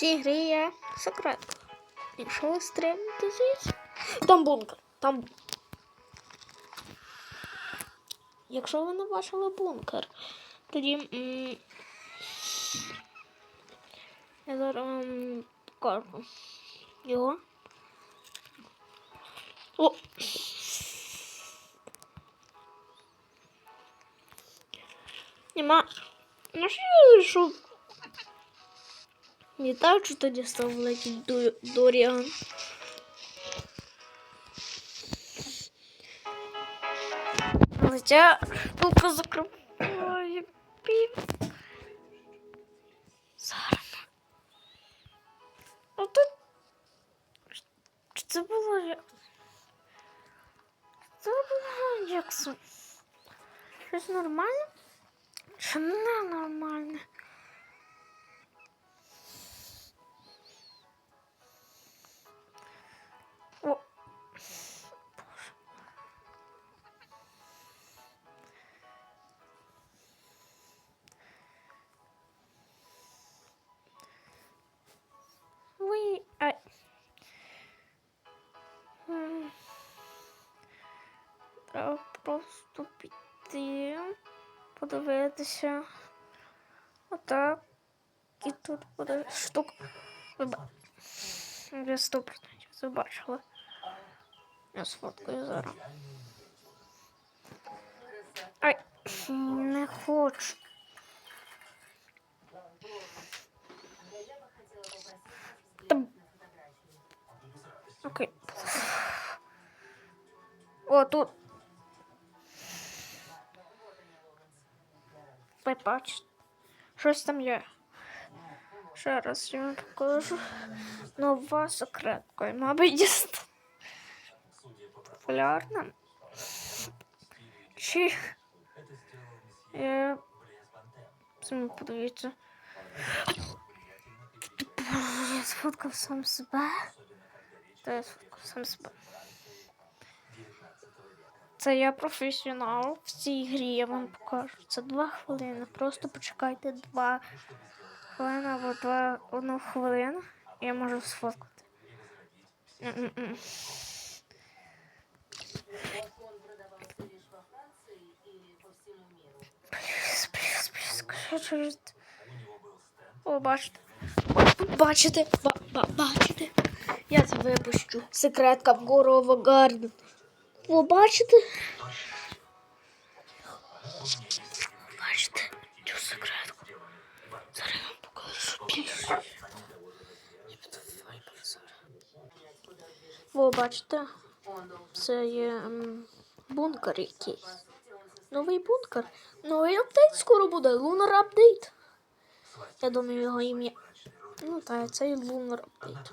цій грі є секретка. Якщо ви звідси, там бункер. Там... Якщо ви не бачили бункер, тоді м, я зараз вам покажу його. О! Нема. Ну що я зайшов? Не так, що тоді став Ду- Доріан. Але ця штука закриває пів. Зараз. А тут. Чи це було як? Це було Джексон. Щось нормальне? Чи не нормальне? піти, подивитися. Отак. І тут буде штука. Виба- Я сто процентів забачила. Я сфоткаю зараз. Ай, не хочу. Та... Окей. О, тут. Ви бачите. Щось там є. Ще раз я вам покажу. Нова секретка. І, Мабуть, дійсно. Популярна. Чи. Я... Самі подивіться. Я сфоткав сам себе. Та я сфоткав сам себе. Це я професіонал в цій грі, я вам покажу. Це два хвилини. Просто почекайте два хвилини або два одну хвилину. Я можу сфоткати. М-м-м. Плюс, плюс, плюс. Скажи. О, бачите. Бачите, ба, ба, бачите. Я це випущу. Секретка в Горова Гарден. О, бачите? Бачите цю секретку. Зараз вам покажу. О, бачите? Це є ем, бункер якийсь. Новий бункер. Новий апдейт скоро буде. Лунар апдейт. Я думаю, його ім'я. Ну так, це і лунар апдейт.